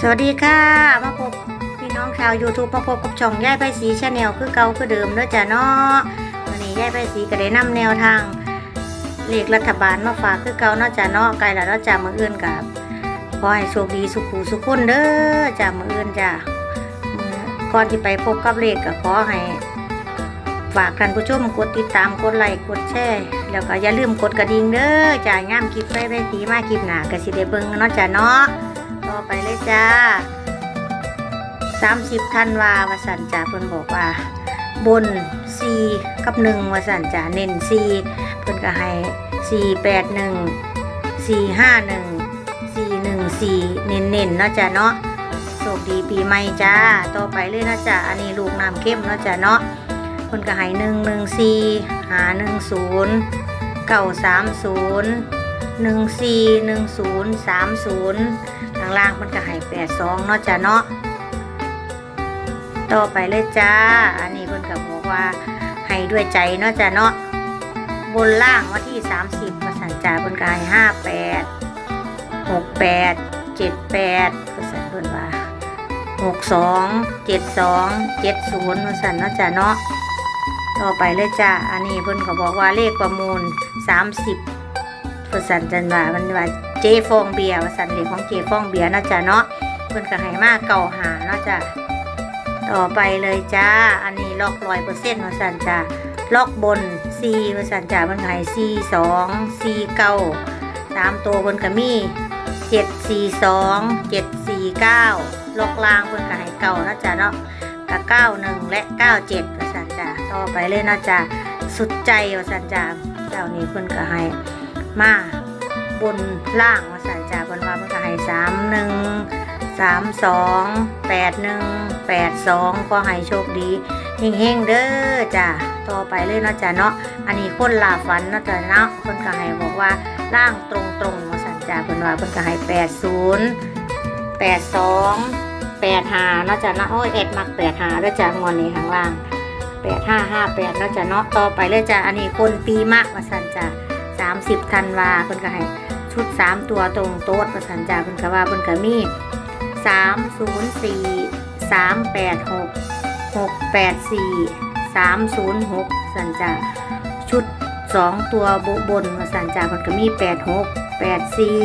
สวัสดีค่ะมาพบพี่น้องชาว YouTube มาพบกับช่องย่ายไปสีชาแนลคือเก่าคือเดิมเด้อจ้ะเนาะวันนี้ย่ายไปสีก็ได้นำแนวทางเลขรัฐบาลมาฝากคือเก่าเนาะจ้ะเนาะไกลแล้วเนาะจ้ะมื้ออื่นกับขอให้โชคดีสุขุสุขคนเด้อจ้ะมืออื่นจ้ะก่อนที่ไปพบกับเลขก็ขอให้ฝากท่านผู้ชมกดติดตามกดไลค์กดแชร์แล้วก็อย่าลืมกดกระดิ่งเด้อจ้ะย่ามคลิปไปไปสีมาคลิปหนาก็สิได้เบิงเนาะจ้ะเนาะ ไปเลยจ้า30ธันวาวาสันจ่าเพิ่นบอกว่า บน4กับ1วาสันจ่าเน้น4เพิ่นก็ให้481 451 414เน้นๆเนาะจ้ะเนาะโชคดีปีใหม่จ้าต่อไปเลยนะจ้ะอันนี้ลูกน้ำเข้มนะจ้ะเนาะเพิ่นก็ให้114 510 930หนึ่งสี่หาหนึ่งศูนย์เก่าสามศูนย์ ทางล่างมันก็ให้แปดสองเนาะจ้ะเนาะต่อไปเลยจ้า อันนี้เพิ่นก็บอกว่าให้ด้วยใจเนาะจ้ะเนาะบนล่างวันที่สามสิบมาสันจ่าเพิ่นก็ให้ห้าแปดหกแปดเจ็ดแปดก็สันเพิ่นว่าหกสองเจ็ดสองเจ็ดศูนย์มาสันเนาะจ้ะเนาะต่อไปเลยจ้า อันนี้เพิ่นก็บอกว่าเลขประมูลสามสิบ พิ่นสันจันว่ามันว่าเจฟองเบียร์ว่าสันเลขของเจฟองเบียร์นาะจ้ะเนาะเพิ่นก็ให้มาเก่าหาเนาะจ้ะต่อไปเลยจ้า อันนี้ล็อกร้อยเปอร์เซ็นต์ว่าสันจ้ะล็อกบนซีว่าสันจ้ะมันก็ให้ซีสองซีเก้าสามตัวเพิ่นก็มีเจ็ดสี่สองเจ็ดสี่เก้าล็อกล่างเพิ่นก็ให้เก่าเนาะจ้ะเนาะกับเก้าหนึ่งและเก้าเจ็ดว่าสันจ้ะต่อไปเลยเนาะจ้ะสุดใจว่าสันจ้ะเจ้านี้เพิ่นก็ให้ มาบนล่างมาสั่จ่าบนว่ามันก็ให้สามหนึ่งสามสองแปดหนึ่งแปดสองก็ให้โชคดีเฮงๆเด้อจ้ะต่อไปเลยเนาะจ้ะเนาะอันนี้คนลาฝันเนาะจ้ะเนาะคนก็ให้บอกว่าล่างตรงๆมาสั่นจ่าบนว่าเพิ่นก็ให้แปดศูนย์แปดสองแปดห้าเนาะจ้ะเนาะโอ้ยเอ็ดมักแปดห้าด้วจ้ะงอนนี้ข้างล่างแปดห้าห้าแปดเนาะจ้ะเนาะต่อไปเลยจ้ะอันนี้คนปีมากมาสั่นจ้ะสา มสิบธันวาเพิ่นก็ให้ชุดสามตัวตรงโต๊ดประสันจาเพิ่นก็ว่าเพิ่นก็มีสามศูนย์สี่สามแปดหกหกแปดสี่สามศูนย์หกสันจาชุดสองตัวบนบนประสันจาเพิ่นก็มีแปดหกแปดสี่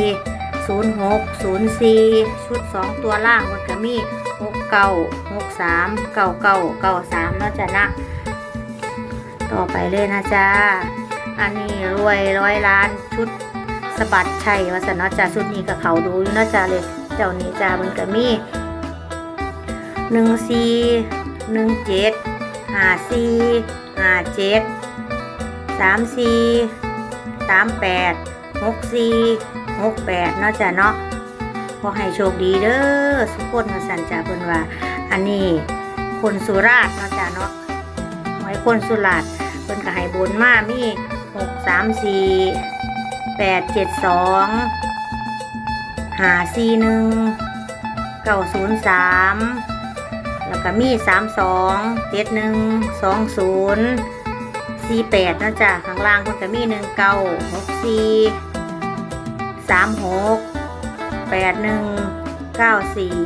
ศูนย์หกศูนย์สี่ชุดสองตัวล่างเพิ่นก็มีหกเก้าหกสามเก้าเก้าเก้าสามเนาะจ้ะนะ ต่อไปเลยนะจ้า อันนี้รวยร้อยล้านชุดสะบัดชัยวาสนาจ่าชุดนี้กับเขาดูอยู่นาะจ้าเลยเจ้านี้จ้ามันก็มีหนึ่งสี่หนึ่งเจ็ดห้าสี่ห้าเจ็ดสามสี่สามแปดหกสี่หกแปดเนาะจ้าเนาะขอให้โชคดีเด้อสุกคนมาสันจ่าเพิ่นว่า อันนี้คนสุราษฎร์เนาะจ้าเนาะไว้คนสุราษฎร์เพิ่นก็ให้บนมามี หกสามสี่แปดเจ็ดสองหาสี่หนึ่งเก้าศูนย์สามแล้วก็มีสามสองเจ็ดหนึ่งสองศูนย์สี่แปดนะจ๊ะข้างล่างมันก็มีหนึ่งเก้าหกสี่สามหกแปดหนึ่งเก้าสี่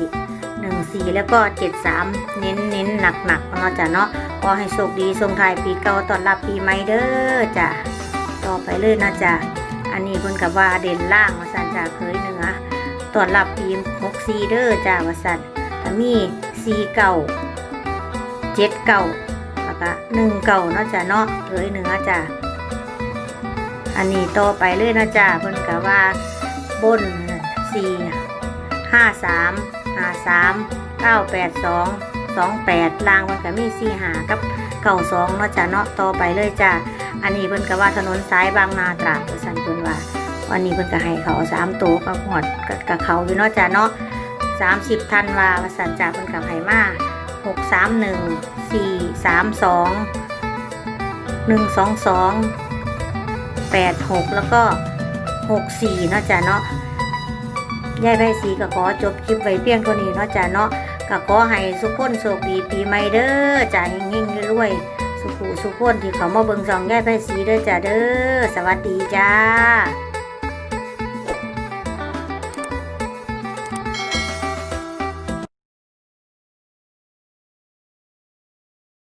หนึ่งสี่แล้วก็เจ็ดสามเน้นเน้นหนักหนักๆเนาะจ้ะเนาะขอให้โชคดีส่งทายปีเก่าต้อนรับปีใหม่เด้อจ้ะ ต่อไปเลยนะจ้ะอันนี้เพิ่นกับว่าเด่นล่างว่าสันจ้ะเคยเหนือต้อนรับปีหกซีเด้อจ้ะว่าสันถ้ามีซีเก่าเจ็ดเก่าแล้วก็หนึ่งเก่าเนาะจ้ะเนาะเคยเหนือจ้ะอันนี้ต่อไปเลยนะจ้ะเพิ่นกับว่าบนสี่ห้าสามห้าสามเก้าแปดสองสองแปดล่างมันก็มีสี่หากับ เก่าสองเนาะจ้ะเนาะต่อไปเลยจ้ะอันนี้เพิ่นก็ว่าถนนสายบางนาตราดสันเพิ่นว่าวันนี้เพิ่นก็ให้เขาสามตัวกับหอดกับเขาอยู่เนาะจ้ะเนาะสามสิบธันวาว่าสันจ้ะเพิ่นก็ให้มาหกสามหนึ่งสี่สามสองหนึ่งสองสองแปดหกแล้วก็หกสี่เนาะจ้ะเนาะยายใบสีก็ขอจบคลิปไว้เพียงเท่านี้เนาะจ้ะเนาะ ก็ขอให้สุขคนโชคดีปีใหม่เด้อจ่ายเง่งๆรวยๆสุขุสุขคนที่เขามาเบิ่งซองแย่ายไพ่สีเด้อจ้าเด้อสวัสดีจ้า